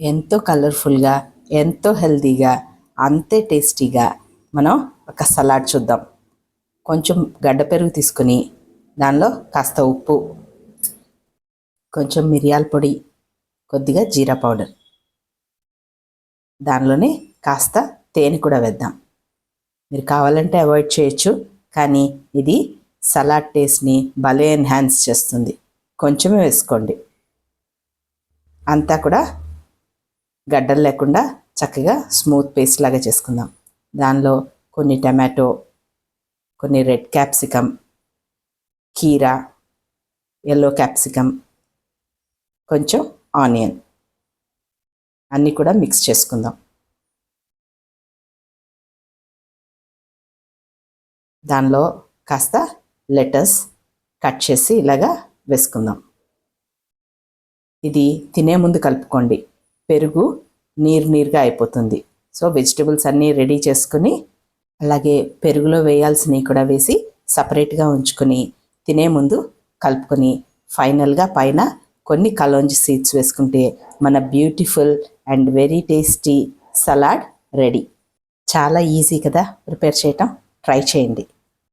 ఎంతో కలర్ఫుల్గా ఎంతో హెల్తీగా అంతే టేస్టీగా మనం ఒక సలాడ్ చూద్దాం. కొంచెం గడ్డ పెరుగు తీసుకుని దానిలో కాస్త ఉప్పు కొంచెం మిరియాల పొడి కొద్దిగా జీరా పౌడర్. దానిలోనే కాస్త తేనె కూడా వేద్దాం. మీరు కావాలంటే అవాయిడ్ చేయొచ్చు కానీ ఇది సలాడ్ టేస్ట్ని భలే ఎన్హాన్స్ చేస్తుంది. కొంచెమే వేసుకోండి. అంతా కూడా గడ్డలు లేకుండా చక్కగా స్మూత్ పేస్ట్ లాగా చేసుకుందాం. దానిలో కొన్ని టమాటో కొన్ని రెడ్ క్యాప్సికమ్ కీరా ఎల్లో క్యాప్సికమ్ కొంచెం ఆనియన్. అన్నీ కూడా మిక్స్ చేసుకుందాం. దానిలో కాస్త లెటర్స్ కట్ చేసి ఇలాగా వేసుకుందాం. ఇది తినే ముందు కలుపుకోండి. పెరుగు నీరు నీరుగా అయిపోతుంది. సో వెజిటబుల్స్ అన్నీ రెడీ చేసుకుని అలాగే పెరుగులో వేయాల్సినవి కూడా వేసి సపరేట్గా ఉంచుకొని తినే ముందు కలుపుకొని ఫైనల్గా పైన కొన్ని కలోంజి సీడ్స్ వేసుకుంటే మన beautiful and very tasty salad ready. చాలా ఈజీ కదా ప్రిపేర్ చేయటం? ట్రై చేయండి.